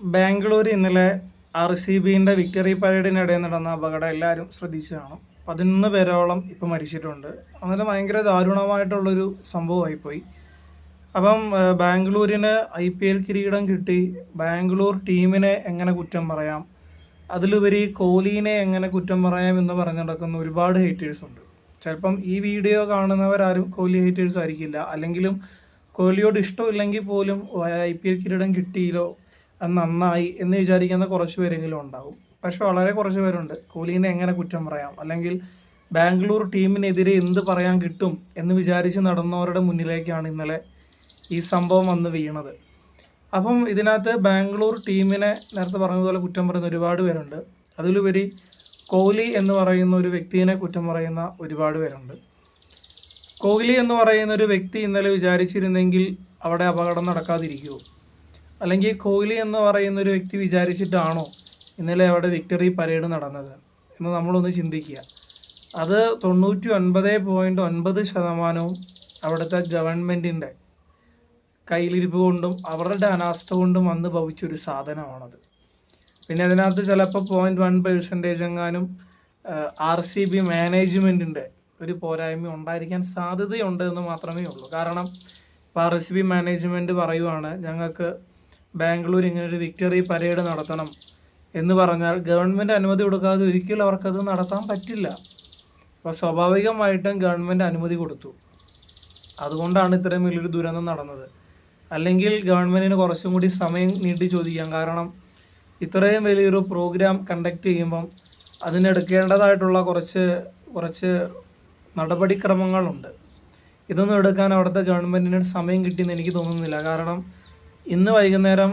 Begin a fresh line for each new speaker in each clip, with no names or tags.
ബാംഗ്ലൂർ ഇന്നലെ R C ബിന്റെ victory പരേഡിനിടയിൽ നടന്ന അപകടം എല്ലാവരും ശ്രദ്ധിച്ചു കാണും. പതിനൊന്ന് പേരോളം ഇപ്പോൾ മരിച്ചിട്ടുണ്ട്. അങ്ങനെ ഭയങ്കര ദാരുണമായിട്ടുള്ളൊരു സംഭവമായിപ്പോയി. അപ്പം ബാംഗ്ലൂരിന് ഐ പി എൽ കിരീടം കിട്ടി. ബാംഗ്ലൂർ ടീമിനെ എങ്ങനെ കുറ്റം പറയാം? അതിലുപരി കോഹ്ലിനെ എങ്ങനെ കുറ്റം പറയാം എന്ന് പറഞ്ഞു നടക്കുന്ന ഒരുപാട് ഹേറ്റേഴ്സ് ഉണ്ട്. ചിലപ്പം ഈ വീഡിയോ കാണുന്നവരാരും കോഹ്ലി ഹേറ്റേഴ്സ് ആയിരിക്കില്ല. അല്ലെങ്കിലും കോഹ്ലിയോട് ഇഷ്ടമില്ലെങ്കിൽ പോലും ഐ പി എൽ കിരീടം കിട്ടിയില്ലോ അത് നന്നായി എന്ന് വിചാരിക്കുന്ന കുറച്ച് പേരെങ്കിലും ഉണ്ടാവും. പക്ഷെ വളരെ കുറച്ച് പേരുണ്ട്. കോഹ്ലിനെ എങ്ങനെ കുറ്റം പറയാം? അല്ലെങ്കിൽ ബാംഗ്ലൂർ ടീമിനെതിരെ എന്ത് പറയാൻ കിട്ടും എന്ന് വിചാരിച്ച് നടന്നവരുടെ മുന്നിലേക്കാണ് ഇന്നലെ ഈ സംഭവം വന്ന് വീണത്. അപ്പം ഇതിനകത്ത് ബാംഗ്ലൂർ ടീമിനെ നേരത്തെ പറഞ്ഞതുപോലെ കുറ്റം പറയുന്ന ഒരുപാട് പേരുണ്ട്. അതിലുപരി കോഹ്ലി എന്ന് പറയുന്ന ഒരു വ്യക്തിയെ കുറ്റം പറയുന്ന ഒരുപാട് പേരുണ്ട്. കോഹ്ലി എന്ന് പറയുന്ന ഒരു വ്യക്തി ഇന്നലെ വിചാരിച്ചിരുന്നെങ്കിൽ അവിടെ അപകടം നടക്കാതിരിക്കുമോ അല്ലെങ്കിൽ കോഹ്ലി എന്ന് പറയുന്ന ഒരു വ്യക്തി വിചാരിച്ചിട്ടാണോ ഇന്നലെ അവിടെ വിക്ടറി പരേഡ് നടന്നത് എന്ന് നമ്മളൊന്ന് ചിന്തിക്കുക. അത് തൊണ്ണൂറ്റി ഒൻപത് പോയിന്റ് ഒൻപത് ശതമാനവും അവിടുത്തെ ഗവൺമെന്റിന്റെ കയ്യിലിരിപ്പ് കൊണ്ടും അവരുടെ അനാസ്ഥ കൊണ്ടും വന്ന് ഭവിച്ചൊരു സാധനമാണത്. പിന്നെ അതിനകത്ത് ചിലപ്പോൾ പോയിന്റ് വൺ പെർസെന്റേജ് എങ്ങാനും ആർ സി ബി മാനേജ്മെന്റിന്റെ ഒരു പോരായ്മ ഉണ്ടായിരിക്കാൻ സാധ്യതയുണ്ട് എന്ന് മാത്രമേ ഉള്ളൂ. കാരണം ഇപ്പോൾ ആർ എസ് ബി മാനേജ്മെന്റ് പറയുവാണ് ഞങ്ങൾക്ക് ബാംഗ്ലൂർ ഇങ്ങനെ ഒരു വിക്ടറി പരേഡ് നടത്തണം എന്ന് പറഞ്ഞാൽ ഗവൺമെന്റ് അനുമതി കൊടുക്കാതെ ഒരിക്കലും അവർക്കത് നടത്താൻ പറ്റില്ല. അപ്പോൾ സ്വാഭാവികമായിട്ടും ഗവൺമെന്റ് അനുമതി കൊടുത്തു. അതുകൊണ്ടാണ് ഇത്രയും വലിയൊരു ദുരന്തം നടന്നത്. അല്ലെങ്കിൽ ഗവൺമെന്റിന് കുറച്ചും കൂടി സമയം നീട്ടി ചോദിക്കാം. കാരണം ഇത്രയും വലിയൊരു പ്രോഗ്രാം കണ്ടക്ട് ചെയ്യുമ്പം അതിനെടുക്കേണ്ടതായിട്ടുള്ള കുറച്ച് കുറച്ച് നടപടിക്രമങ്ങളുണ്ട്. ഇതൊന്നും എടുക്കാൻ അവിടുത്തെ ഗവൺമെന്റിന് സമയം കിട്ടിയെന്ന് എനിക്ക് തോന്നുന്നില്ല. കാരണം ഇന്ന് വൈകുന്നേരം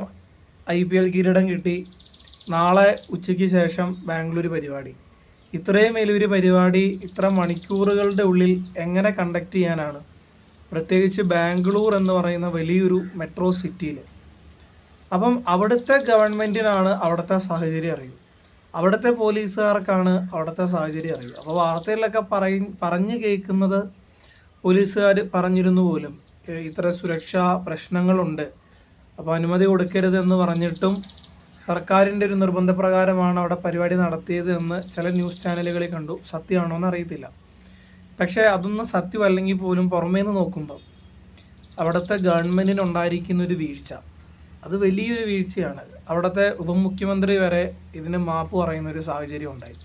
ഐ പി എൽ കിരീടം കിട്ടി. നാളെ ഉച്ചയ്ക്ക് ശേഷം ബാംഗ്ലൂർ പരിപാടി. ഇത്രയും വലിയൊരു പരിപാടി ഇത്ര മണിക്കൂറുകളുടെ ഉള്ളിൽ എങ്ങനെ കണ്ടക്ട് ചെയ്യാനാണ്? പ്രത്യേകിച്ച് ബാംഗ്ലൂർ എന്ന് പറയുന്ന വലിയൊരു മെട്രോ സിറ്റിയിൽ അപ്പം അവിടുത്തെ ഗവൺമെന്റിനാണ് അവിടുത്തെ സാഹചര്യം അറിയൂ അവിടുത്തെ പോലീസുകാർക്കാണ് അവിടുത്തെ സാഹചര്യം അറിയൂ അപ്പോൾ വാർത്തയിലൊക്കെ പറയ പറഞ്ഞു കേൾക്കുന്നത് പോലീസുകാർ പറഞ്ഞിരുന്നു പോലും ഇത്ര സുരക്ഷാ പ്രശ്നങ്ങളുണ്ട്. അപ്പോൾ അനുമതി കൊടുക്കരുത് എന്ന് പറഞ്ഞിട്ടും സർക്കാരിന്റെ ഒരു നിർബന്ധപ്രകാരമാണ് അവിടെ പരിപാടി നടത്തിയത് എന്ന് ചില ന്യൂസ് ചാനലുകളിൽ കണ്ടു. സത്യമാണോ എന്ന് അറിയത്തില്ല. പക്ഷേ അതൊന്നും സത്യമല്ലെങ്കിൽ പോലും പുറമേ നിന്ന് നോക്കുമ്പോൾ അവിടുത്തെ ഗവൺമെന്റിനുണ്ടായിരിക്കുന്ന ഒരു വീഴ്ച. അത് വലിയൊരു വീഴ്ചയാണ്. അവിടുത്തെ ഉപമുഖ്യമന്ത്രി വരെ ഇതിന് മാപ്പ് പറയുന്ന ഒരു സാഹചര്യം ഉണ്ടായി.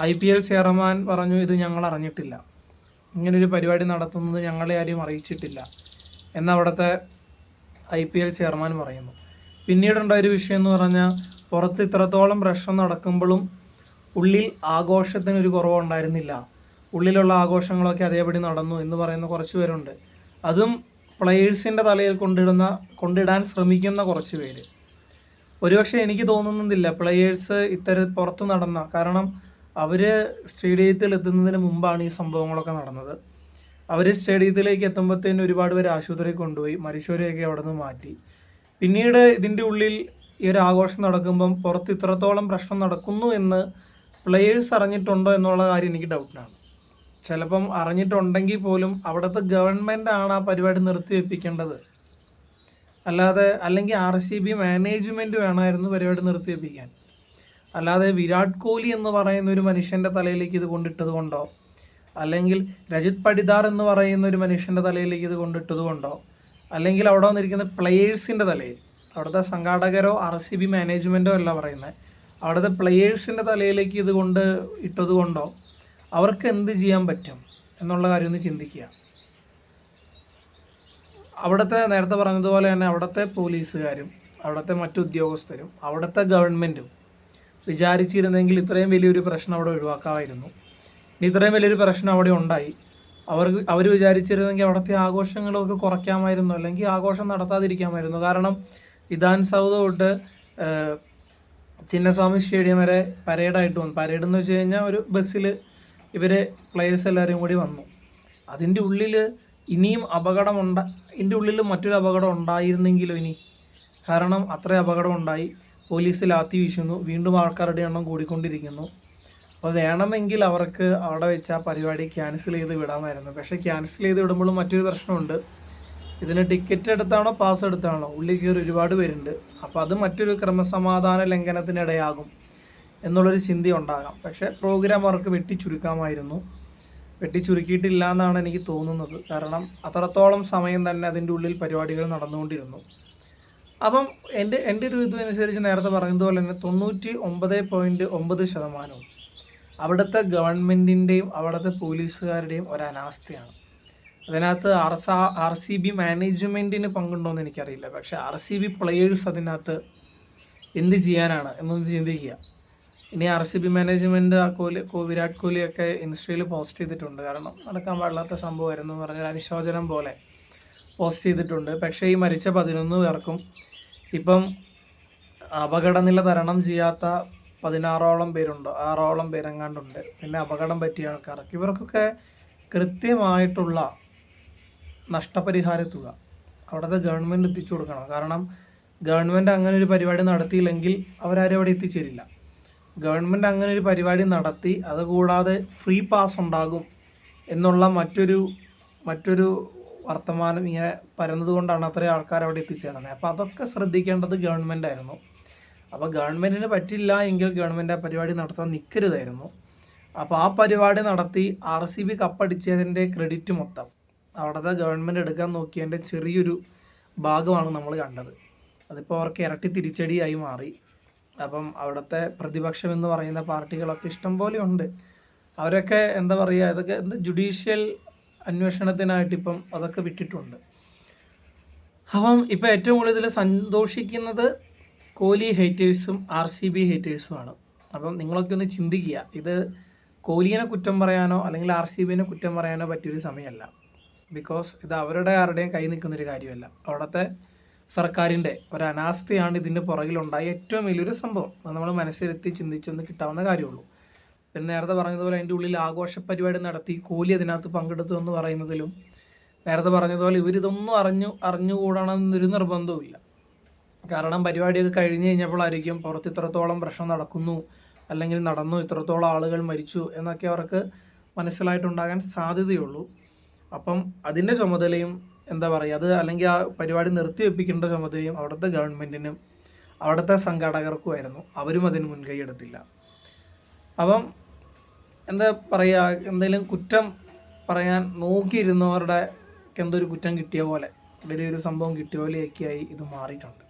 ഐ പി എൽ ചെയർമാൻ പറഞ്ഞു ഇത് ഞങ്ങൾ അറിഞ്ഞിട്ടില്ല. ഇങ്ങനൊരു പരിപാടി നടത്തുന്നത് ഞങ്ങളെ ആരും അറിയിച്ചിട്ടില്ല. എന്നവിടുത്തെ ഐ പി എൽ ചെയർമാൻ പറയുന്നു. പിന്നീടുണ്ടായ ഒരു വിഷയം എന്ന് പറഞ്ഞാൽ പുറത്ത് ഇത്രത്തോളം പ്രശ്നം നടക്കുമ്പോഴും ഉള്ളിൽ ആഘോഷത്തിനൊരു കുറവുണ്ടായിരുന്നില്ല ഉള്ളിലുള്ള ആഘോഷങ്ങളൊക്കെ അതേപടി നടന്നു എന്ന് പറയുന്ന കുറച്ച് പേരുണ്ട്. അതും പ്ലെയേഴ്സിന്റെ തലയിൽ കൊണ്ടിടുന്ന കൊണ്ടിടാൻ ശ്രമിക്കുന്ന കുറച്ച് പേര്. ഒരുപക്ഷെ എനിക്ക് തോന്നുന്നില്ല പ്ലെയേഴ്സ് ഇത്തര പുറത്ത് നടന്ന കാരണം അവർ സ്റ്റേഡിയത്തിൽ എത്തുന്നതിന് മുമ്പാണ് ഈ സംഭവങ്ങളൊക്കെ നടന്നത്. അവർ സ്റ്റേഡിയത്തിലേക്ക് എത്തുമ്പോഴത്തേന് ഒരുപാട് പേര് ആശുപത്രി കൊണ്ടുപോയി മരിച്ചവരെയൊക്കെ അവിടെ നിന്ന് മാറ്റി. പിന്നീട് ഇതിന്റെ ഉള്ളിൽ ഈ ഒരു ആഘോഷം നടക്കുമ്പം പുറത്ത് ഇത്രത്തോളം പ്രശ്നം നടക്കുന്നു എന്ന് പ്ലെയേഴ്സ് അറിഞ്ഞിട്ടുണ്ടോ എന്നുള്ള കാര്യം എനിക്ക് ഡൗട്ടാണ് ചിലപ്പം അറിഞ്ഞിട്ടുണ്ടെങ്കിൽ പോലും അവിടുത്തെ ഗവൺമെന്റ് ആണ് ആ പരിപാടി നിർത്തിവെപ്പിക്കേണ്ടത് അല്ലാതെ അല്ലെങ്കിൽ ആർ സി ബി മാനേജ്മെന്റ് വേണമായിരുന്നു പരിപാടി നിർത്തിവെപ്പിക്കാൻ അല്ലാതെ വിരാട് കോഹ്ലി എന്ന് പറയുന്ന ഒരു മനുഷ്യന്റെ തലയിലേക്ക് ഇത് കൊണ്ടിട്ടത് കൊണ്ടോ? അല്ലെങ്കിൽ രജിത് പടിദാർ എന്ന് പറയുന്ന ഒരു മനുഷ്യന്റെ തലയിലേക്ക് ഇത് കൊണ്ടിട്ടത് കൊണ്ടോ? അല്ലെങ്കിൽ അവിടെ വന്നിരിക്കുന്ന പ്ലെയേഴ്സിന്റെ തലയിൽ അവിടുത്തെ സംഘാടകരോ ആർ സി ബി മാനേജ്മെന്റോ അല്ല പറയുന്നത് അവിടുത്തെ പ്ലെയേഴ്സിന്റെ തലയിലേക്ക് ഇത് കൊണ്ട് ഇട്ടത് കൊണ്ടോ? അവർക്ക് എന്ത് ചെയ്യാൻ പറ്റും എന്നുള്ള കാര്യം ഒന്ന് ചിന്തിക്കുക. അവിടുത്തെ നേരത്തെ പറഞ്ഞതുപോലെ തന്നെ അവിടുത്തെ പോലീസുകാരും അവിടുത്തെ മറ്റു ഉദ്യോഗസ്ഥരും അവിടുത്തെ ഗവൺമെന്റും വിചാരിച്ചിരുന്നെങ്കിൽ ഇത്രയും വലിയൊരു പ്രശ്നം അവിടെ ഒഴിവാക്കാമായിരുന്നു. ഇത്രയും വലിയൊരു പ്രശ്നം അവിടെ ഉണ്ടായി. അവർക്ക് അവർ വിചാരിച്ചിരുന്നെങ്കിൽ അവിടുത്തെ ആഘോഷങ്ങളൊക്കെ കുറയ്ക്കാമായിരുന്നു. അല്ലെങ്കിൽ ആഘോഷം നടത്താതിരിക്കാമായിരുന്നു. കാരണം ഇദാൻ സൗദ തൊട്ട് ചിന്നസ്വാമി സ്റ്റേഡിയം വരെ പരേഡായിട്ട് വന്നു. പരേഡ് എന്ന് വെച്ച് കഴിഞ്ഞാൽ ഒരു ബസ്സിൽ ഇവർ പ്ലേയേഴ്സ് എല്ലാവരും കൂടി വന്നു. അതിന്റെ ഉള്ളിൽ ഇനിയും അപകടം ഉണ്ട ഇതിന്റെ ഉള്ളിൽ മറ്റൊരു അപകടം ഉണ്ടായിരുന്നെങ്കിലോ ഇനി? കാരണം അത്ര അപകടം ഉണ്ടായി. പോലീസ് ലാത്തി വീശുന്നു. വീണ്ടും ആൾക്കാരുടെ എണ്ണം കൂടിക്കൊണ്ടിരിക്കുന്നു. അപ്പോൾ വേണമെങ്കിൽ അവർക്ക് അവിടെ വെച്ച് ആ പരിപാടി ക്യാൻസൽ ചെയ്ത് വിടാമായിരുന്നു. പക്ഷേ ക്യാൻസൽ ചെയ്ത് വിടുമ്പോഴും മറ്റൊരു പ്രശ്നമുണ്ട്. ഇതിന് ടിക്കറ്റ് എടുത്താണോ പാസ് എടുത്താണോ? ഉള്ളിൽ കയറി ഒരുപാട് പേരുണ്ട്. അപ്പോൾ അത് മറ്റൊരു ക്രമസമാധാന ലംഘനത്തിനിടയാകും എന്നുള്ളൊരു ചിന്ത ഉണ്ടാകാം പക്ഷേ പ്രോഗ്രാം അവർക്ക് വെട്ടിച്ചുരുക്കാമായിരുന്നു. വെട്ടിച്ചുരുക്കിയിട്ടില്ല എന്നാണ് എനിക്ക് തോന്നുന്നത്. കാരണം അത്രത്തോളം സമയം തന്നെ അതിന്റെ ഉള്ളിൽ പരിപാടികൾ നടന്നുകൊണ്ടിരുന്നു. അപ്പം എന്റെ എന്റെ ഒരു ഇതനുസരിച്ച് നേരത്തെ പറഞ്ഞതുപോലെ തന്നെ തൊണ്ണൂറ്റി ഒമ്പത് പോയിന്റ് ഒമ്പത് ശതമാനവും അവിടുത്തെ ഗവൺമെന്റിന്റെയും അവിടുത്തെ പോലീസുകാരുടെയും ഒരു അനാസ്ഥയാണ് അതിനകത്ത് ആർ സ ആർ സി ബി മാനേജ്മെന്റിന് പങ്കുണ്ടോയെന്ന് എനിക്കറിയില്ല. പക്ഷേ ആർ സി ബി പ്ലെയേഴ്സ് അതിനകത്ത് എന്ത് ചെയ്യാനാണ് എന്നൊന്ന് ചിന്തിക്കുക. ഇനി ആർ സി ബി മാനേജ്മെന്റ് ആ കോഹ്ലി വിരാട് കോഹ്ലിയൊക്കെ ഇൻസ്റ്റയിൽ പോസ്റ്റ് ചെയ്തിട്ടുണ്ട്. കാരണം നടക്കാൻ പാടില്ലാത്ത സംഭവമായിരുന്നു എന്ന് പറഞ്ഞാൽ അനുശോചനം പോലെ പോസ്റ്റ് ചെയ്തിട്ടുണ്ട്. പക്ഷേ ഈ മരിച്ച പതിനൊന്ന് പേർക്കും ഇപ്പം അപകടനില തരണം ചെയ്യാത്ത പതിനാറോളം പേരുണ്ട്. ആറോളം പേരെങ്ങാണ്ടുണ്ട്. പിന്നെ അപകടം പറ്റിയ ആൾക്കാർക്ക് ഇവർക്കൊക്കെ കൃത്യമായിട്ടുള്ള നഷ്ടപരിഹാര തുക അവിടുത്തെ ഗവൺമെന്റ് എത്തിച്ചു കൊടുക്കണം. കാരണം ഗവൺമെന്റ് അങ്ങനെ ഒരു പരിപാടി നടത്തിയില്ലെങ്കിൽ അവരാരും അവിടെ എത്തിച്ചേരില്ല. ഗവൺമെന്റ് അങ്ങനെ ഒരു പരിപാടി നടത്തി അതുകൂടാതെ ഫ്രീ പാസ് ഉണ്ടാകും എന്നുള്ള മറ്റൊരു മറ്റൊരു വർത്തമാനം ഇങ്ങനെ പരന്നതുകൊണ്ടാണ് അത്രയും ആൾക്കാർ അവിടെ എത്തിച്ചേർന്നത്. അപ്പോൾ അതൊക്കെ ശ്രദ്ധിക്കേണ്ടത് ഗവൺമെന്റ് ആയിരുന്നു അപ്പോൾ ഗവൺമെന്റിന് പറ്റില്ല എങ്കിൽ ഗവൺമെന്റ് ആ പരിപാടി നടത്താൻ നിൽക്കരുതായിരുന്നു അപ്പോൾ ആ പരിപാടി നടത്തി ആർ സി ബി കപ്പടിച്ചതിന്റെ ക്രെഡിറ്റ് മൊത്തം. അവിടുത്തെ ഗവൺമെന്റ് എടുക്കാൻ നോക്കിയതിന്റെ ചെറിയൊരു ഭാഗമാണ് നമ്മൾ കണ്ടത്. അതിപ്പോൾ അവർക്ക് ഇരട്ടി തിരിച്ചടിയായി മാറി. അപ്പം അവിടുത്തെ പ്രതിപക്ഷം എന്ന് പറയുന്ന പാർട്ടികളൊക്കെ ഇഷ്ടം പോലെ ഉണ്ട്. അവരൊക്കെ എന്താ പറയുക ഇതൊക്കെ എന്ത് ജുഡീഷ്യൽ അന്വേഷണത്തിനായിട്ട് ഇപ്പം അതൊക്കെ വിട്ടിട്ടുണ്ട്. അപ്പം ഇപ്പം ഏറ്റവും കൂടുതൽ സന്തോഷിക്കുന്നത് കോഹ്ലി ഹേറ്റേഴ്സും ആർ സി ബി ഹേറ്റേഴ്സുമാണ് അപ്പം നിങ്ങളൊക്കെ ഒന്ന് ചിന്തിക്കുക. ഇത് കോഹ്ലിനെ കുറ്റം പറയാനോ അല്ലെങ്കിൽ ആർ സി ബിനെ കുറ്റം പറയാനോ പറ്റിയൊരു സമയമല്ല. ബിക്കോസ് ഇത് അവരുടെ ആരുടെയും കൈ നിൽക്കുന്നൊരു കാര്യമല്ല. അവിടുത്തെ സർക്കാരിന്റെ ഒരു അനാസ്ഥയാണ് ഇതിന്റെ പുറകിലുണ്ടായ ഏറ്റവും വലിയൊരു സംഭവം. അത് നമ്മൾ മനസ്സിലെത്തി ചിന്തിച്ചൊന്ന് കിട്ടാവുന്ന കാര്യമുള്ളൂ. പിന്നെ നേരത്തെ പറഞ്ഞതുപോലെ അതിന്റെ ഉള്ളിൽ ആഘോഷ പരിപാടി നടത്തി കോഹ്ലി അതിനകത്ത് പങ്കെടുത്തു എന്ന് പറയുന്നതിലും നേരത്തെ പറഞ്ഞതുപോലെ ഇവരിതൊന്നും അറിഞ്ഞു അറിഞ്ഞുകൂടണമെന്നൊരു നിർബന്ധവുമില്ല. കാരണം പരിപാടിയൊക്കെ കഴിഞ്ഞ് കഴിഞ്ഞപ്പോഴായിരിക്കും പുറത്ത് ഇത്രത്തോളം പ്രശ്നം നടക്കുന്നു അല്ലെങ്കിൽ നടന്നു ഇത്രത്തോളം ആളുകൾ മരിച്ചു എന്നൊക്കെ അവർക്ക് മനസ്സിലായിട്ടുണ്ടാകാൻ സാധ്യതയുള്ളൂ. അപ്പം അതിന്റെ ചുമതലയും എന്താ പറയുക അത് അല്ലെങ്കിൽ ആ പരിപാടി നിർത്തിവെപ്പിക്കേണ്ട ചുമതലയും അവിടുത്തെ ഗവൺമെന്റിനും അവിടുത്തെ സംഘാടകർക്കുമായിരുന്നു അവരും അതിന് മുൻകൈ എടുത്തില്ല. അപ്പം എന്താ പറയുക എന്തെങ്കിലും കുറ്റം പറയാൻ നോക്കിയിരുന്നവരുടെ എന്തൊരു കുറ്റം കിട്ടിയ പോലെ വലിയൊരു സംഭവം കിട്ടിയ പോലെയൊക്കെയായി ഇത് മാറിയിട്ടുണ്ട്.